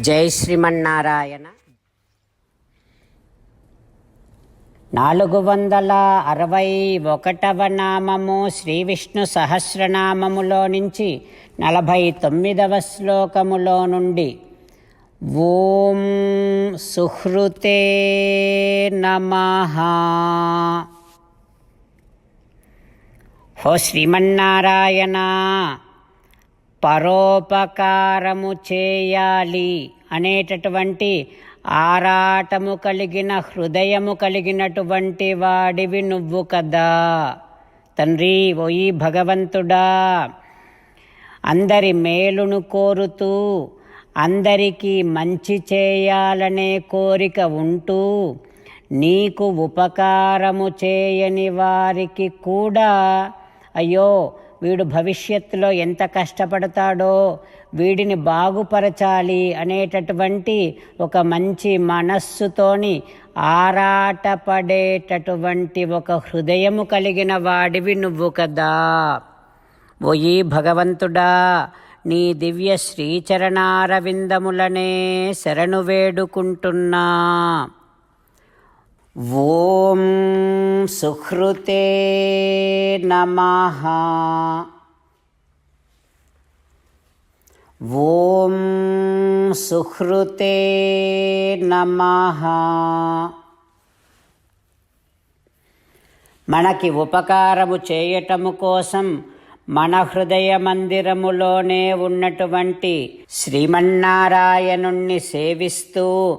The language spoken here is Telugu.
జై శ్రీమన్నారాయణ. నాలుగు వందల అరవై ఒకటవ నామము శ్రీ విష్ణు సహస్రనామములో నుంచి నలభై తొమ్మిదవ శ్లోకములో నుండి ఓం సుహృతే నమ. హో శ్రీమన్నారాయణ. పరోపకారము చేయాలి అనేటటువంటి ఆరాటము కలిగిన హృదయము కలిగినటువంటి వాడివి నువ్వు కదా. తండ్రి ఓయి భగవంతుడా. అందరి మేలును కోరుతూ అందరికీ మంచి చేయాలనే కోరిక ఉంటూ నీకు ఉపకారము చేయని వారికి కూడా అయ్యో వీడు భవిష్యత్తులో ఎంత కష్టపడతాడో వీడిని బాగుపరచాలి అనేటటువంటి ఒక మంచి మనస్సుతోని ఆరాటపడేటటువంటి ఒక హృదయము కలిగిన వాడివి నువ్వు కదా. ఓయి భగవంతుడా నీ దివ్య శ్రీచరణారవిందములనే శరణు వేడుకుంటున్నా. ఓం సుహృతే నమః. ఓం సుహృతే నమః. మనకి ఉపకారము చేయటము కోసం మన హృదయ మందిరములోనే ఉన్నటువంటి శ్రీమన్నారాయణుణ్ణి సేవిస్తూ